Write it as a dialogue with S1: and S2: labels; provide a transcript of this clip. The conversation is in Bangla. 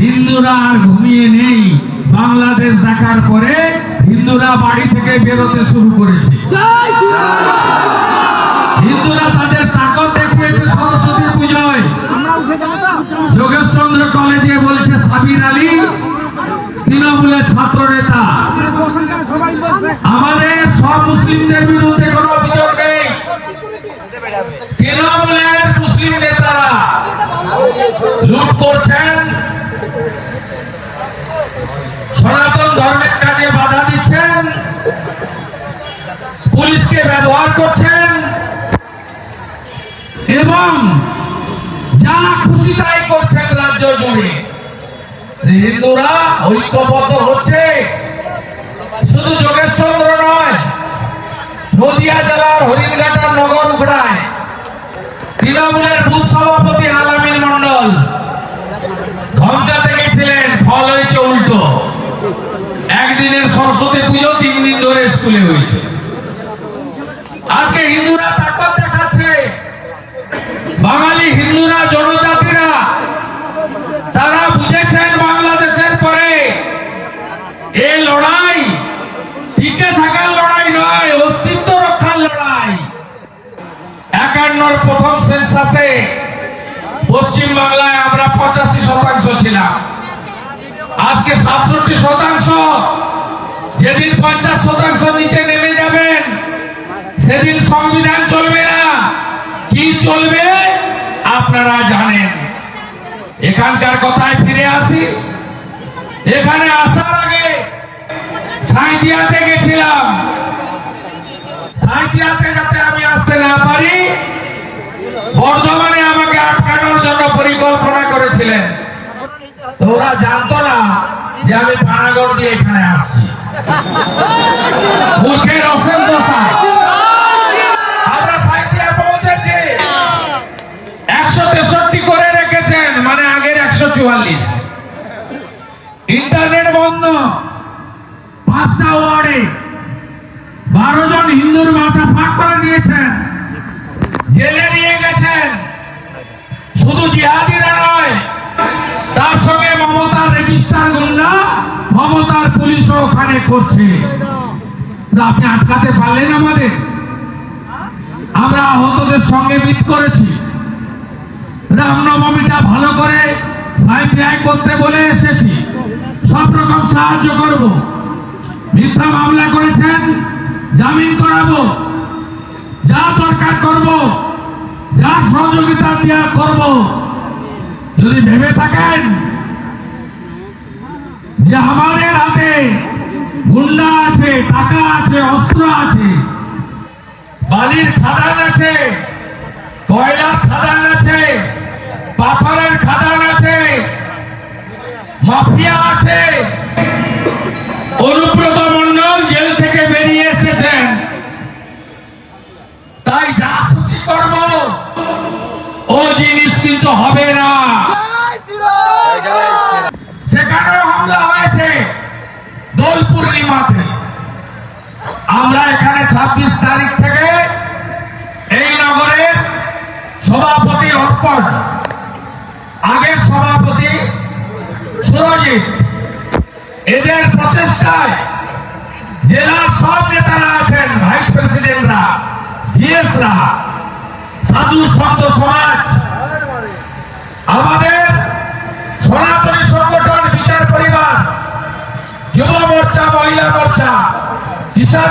S1: হিন্দুরা আর ঘুমিয়ে নেই। বাংলাদেশ দেখার পরে হিন্দুরা বাড়ি থেকে বেরোতে শুরু করেছে। হিন্দুরা তাদের তাকত দেখিয়েছে সরস্বতী পুজোয়। যোগেশচন্দ্র কলেজে বলছে সাবির আলী তৃণমূলের ছাত্র নেতা আমাদের সব মুসলিমদের বিরুদ্ধে কোনো অভিযোগ নেই তৃণমূলের মুসলিম নেতারা লুট করছেন সনাতন ধর্মের কাজে বাধা দিচ্ছেন। পুলিশকে ব্যবহার করছেন। এবং যা খুশি তাই করছেন রাজ্য জুড়ে হিন্দুরা ঐক্যবদ্ধ হচ্ছে, শুধু যোগেশচন্দ্র নয়, নদিয়া জেলার হরিণঘাটার নগর সরস্বতী পুজো তিন দিন ধরে স্কুলে হয়েছে। আজকে হিন্দুরা তাকত দেখাচ্ছে। বাঙালি হিন্দুরা, জনজাতিরা, তারা বুঝেছেন বাংলাদেশের পরে এই লড়াই, টিকে থাকার লড়াই নয়, অস্তিত্ব রক্ষার লড়াই। একান্নর প্রথম সেন্সাসে পশ্চিম বাংলায় আমরা পঁচাশি শতাংশ ছিলাম। আজকে সাতষট্টি শতাংশ যেদিন পঞ্চাশ শতাংশ নিচে নেমে যাবেন, সেদিন সংবিধান চলবে না। কি চলবে, আপনারা জানেন। এখানকার কথায় ফিরে আসি। এখানে আসার আগে সাঁইদিয়াতে গেছিলাম। সাঁইদিয়াতে যাতে আমি আসতে না পারি, বর্ধমানে আমাকে আটকানোর জন্য পরিকল্পনা করেছিলেন। তো ওরা জানতো না যে আমি পানাগড় দিয়ে মূর্খের অসেন দশা। মানে আগের একশো চুয়াল্লিশ। ইন্টারনেট বন্ধ, পাঁচটা ওয়ার্ডে। বারো জন হিন্দুর মাথা ফাঁক করে দিয়েছেন। জেলে নিয়ে গেছেন। পুলিশও ওখানে করছে। আপনি আটকাতে পারলেন আমাদের? আমরা আহতদের সঙ্গে মিট করেছি। রামনবমীটা ভালো করে করতে বলে এসেছি। সব রকম সাহায্য করব। মিথ্যা মামলা করেছেন, জামিন করাবো। যা দরকার করব, যা সহযোগিতা দেওয়া করব। যদি ভেবে থাকেন যে আমাদের হাতে গুন্ডা আছে, টাকা আছে, অস্ত্র আছে, বালির খাদান আছে, কয়লার খাদান আছে, পাথরের খাদান আছে, মাফিয়া আছে। অনুব্রত মন্ডল জেল থেকে বেরিয়ে এসেছেন। তাই যা খুশি করব, ও জিনিস কিন্তু হবে না। আমরা এখানে ছাব্বিশ তারিখ থেকে এই নগরের সভাপতি অর্পণ, আগের সভাপতি সুরজিৎ। এদের প্রচেষ্টায় জেলার সব নেতারা আছেন, ভাইস প্রেসিডেন্টরা, জিএসরা, সাধু সন্ত সমাজ। আমাদের বিচার